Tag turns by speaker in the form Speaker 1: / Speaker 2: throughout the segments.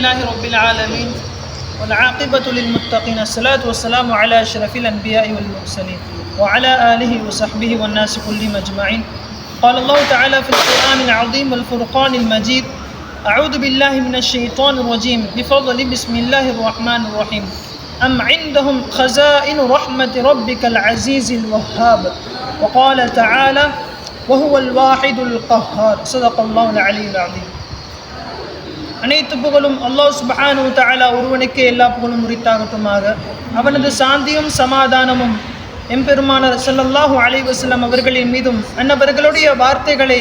Speaker 1: لله رب العالمين والعاقبة للمتقين الصلاة والسلام على أشرف الأنبياء والمرسلين وعلى آله وصحبه والناس كلهم أجمعين قال الله تعالى في القرآن العظيم والفرقان المجيد أعوذ بالله من الشيطان الرجيم بفضل بسم الله الرحمن الرحيم. أم عندهم خزائن رحمة ربك العزيز الوهاب؟ وقال تعالى وهو الواحد القهار. صدق الله العلي العظيم. அனைத்து புகழும் அல்லாஹ் சுபஹானு தாலா ஒருவனுக்கே எல்லா புகழும் உரித்தாகட்டுமாக. அவனது சாந்தியும் சமாதானமும் எம்பெருமானர் சல்லல்லாஹு அலைஹி வஸல்லம் அவர்களின் மீதும் அன்னவர்களுடைய வார்த்தைகளை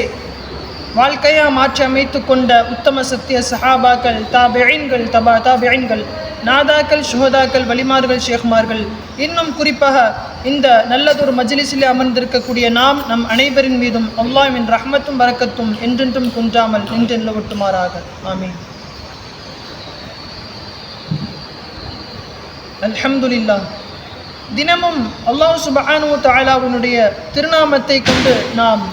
Speaker 1: வாழ்க்கையாக மாற்றி அமைத்து கொண்ட உத்தம சத்திய சஹாபாக்கள் தாபெயின்கள் தபா தாபெயின்கள் நாதாக்கள் சுகதாக்கள் வலிமார்கள் ஷேக்மார்கள் இன்னும் குறிப்பாக இந்த நல்லதொரு மஜ்லிஸிலே அமர்ந்திருக்கக்கூடிய நாம் நம் அனைவரின் மீதும் அல்லாஹ்வின் ரஹ்மத்தும் வரக்கத்தும் என்றென்றும் குன்றாமல் நின்றென்று ஒட்டுமாறாக. ஆமீன். அல்ஹம்துலில்லா தினமும் அல்லாஹ் சுபஹானு தஆலாவினுடைய திருநாமத்தை கொண்டு நாம்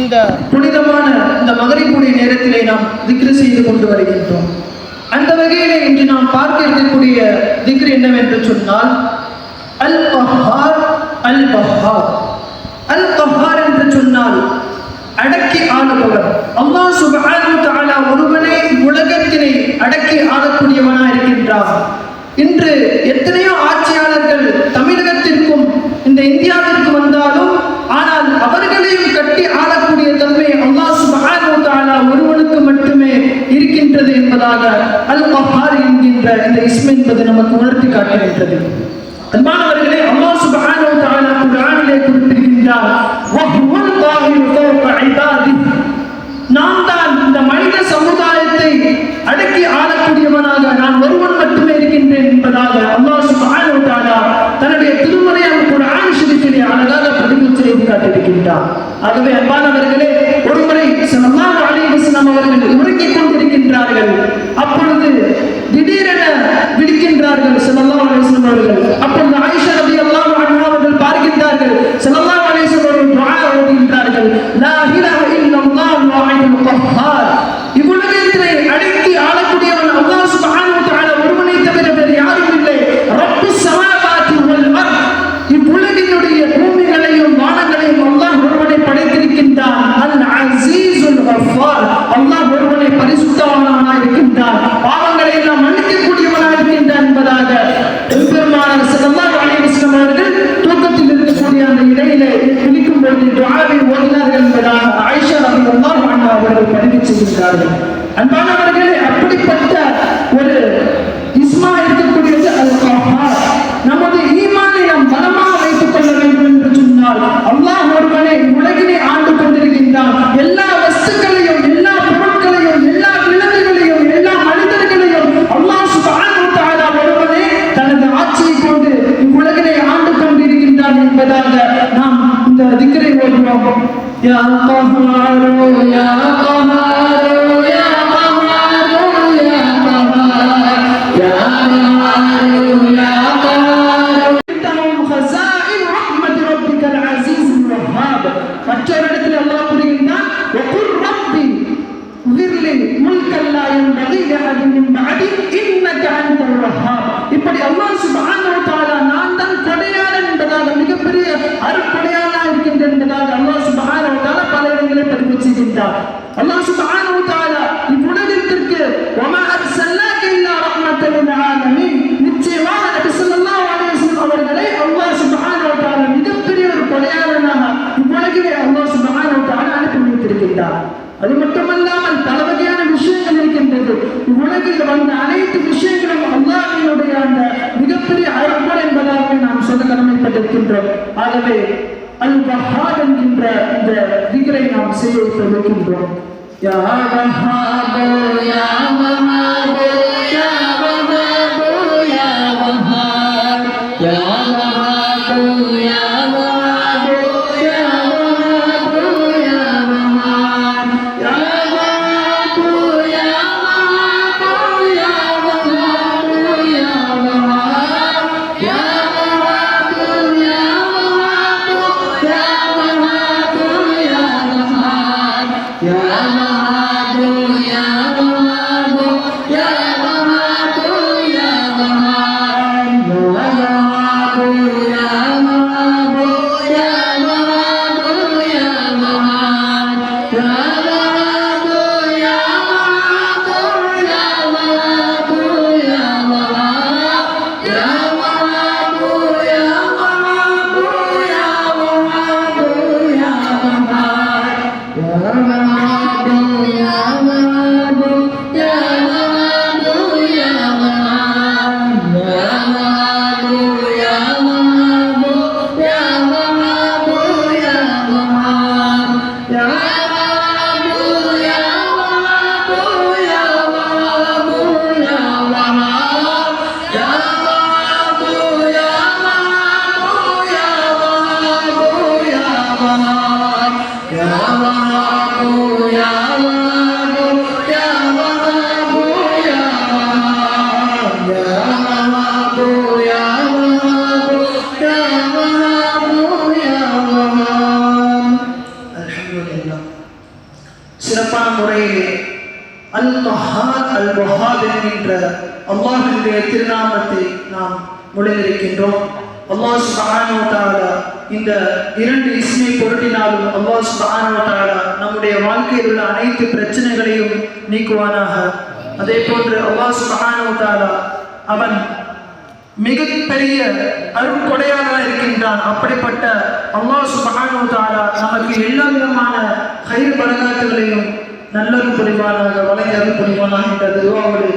Speaker 1: இந்த புனிதமான இந்த மகரிப்புடைய நேரத்திலே நாம் திக்ரு செய்து கொண்டு வருகின்றோம். அந்த வகையிலே இன்று நாம் பார்க்க இருக்கக்கூடிய திக்ரு என்னவென்று சொன்னால் அல் கஹார் அல் பஹார் அல் பஹார் என்று சொன்னால் அடக்கி ஆளுபவர். அல்லாஹ் சுப்ஹானஹு தாலா ஒருவனே உலகத்தினை அடக்கி ஆளக்கூடியவனாக இருக்கின்றார் இன்று எத்தனையோ ஆட்சியாளர்கள் தமிழகத்திற்கும் இந்த இந்தியாவிற்கு வந்தாலும் ஆனால் அவர்களையும் கட்டி ஆளக்கூடிய தன்மை அல்லாஹ் சுப்ஹானஹு ஒருவனுக்கு மட்டுமே இருக்கின்றது என்பதாக அல் மஹார் என்கின்ற இந்த இஸ்ம் என்பது நமக்கு உணர்த்தி காட்டுகின்றது செய்து காட்டியிருக்கின்றார் ஆகவே அன்பானவர்களே ஒருமுறை ஸல்லல்லாஹு அலைஹி வஸல்லம் அவர்கள் உறங்கிக் கொண்டிருக்கின்றார்கள். அப்பொழுது திடீரென விழிக்கின்றார்கள் அவர்கள் அவர்கள் பதிவு அன்பானவர்களே அப்படிப்பட்ட ஒரு இஸ்மா இருக்கக்கூடியது அல் கஹார் நமது ஈமானை நாம் பலமாக வைத்துக் கொள்ள வேண்டும் என்று சொன்னால் அல்லாஹ் ஒருவனை உலகினை ஆண்டு கொண்டிருக்கின்றான். எல்லா வஸ்துக்களையும் எல்லா பொருட்களையும் எல்லா விலங்குகளையும் எல்லா மனிதர்களையும் அல்லாஹ் சுப்ஹானஹு ஒருவனே தனது ஆட்சியை கொண்டு இவ்வுலகினை ஆண்டு கொண்டிருக்கின்றான் என்பதாக நாம் இந்த திக்கரை ஓதுவோம் யா கஹாரு யா கஹாரு சொல்ல ஆகவே அல் வஹாப் என்கின்ற இந்த திகரை நாம் செய்ய இருக்கின்றோம் யா யா Yeah. வஹாப் என்கின்ற அல்லாஹினுடைய திருநாமத்தை நாம் நுழைந்திருக்கின்றோம் அல்லாஹ் சுப்ஹானஹு இந்த இரண்டு இஸ்மை பொருட்டினாலும் அல்லாஹ் சுப்ஹானஹு நம்முடைய வாழ்க்கையில் உள்ள அனைத்து பிரச்சனைகளையும் நீக்குவானாக. அதே போன்று அல்லாஹ் சுப்ஹானஹு அவன் மிகப்பெரிய அருட்கொடையாக இருக்கின்றான். அப்படிப்பட்ட அல்லாஹ் சுப்ஹானஹு நமக்கு எல்லா விதமான கயிறு பலகாத்துகளையும் நல்லொரு புரிவானாக வழங்கி அருள் புரிவானாக என்ற துவாவோடு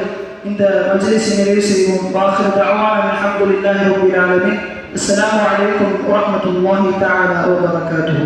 Speaker 1: இந்த மஜ்லிஸை நிறைவு செய்வோம் வாஹிர் தஅவானா அல்ஹம்துலில்லாஹி ரப்பில் ஆலமீன் அஸ்ஸலாமு அலைக்கும் வரஹ்மத்துல்லாஹி தஆலா வ பரகாத்துஹு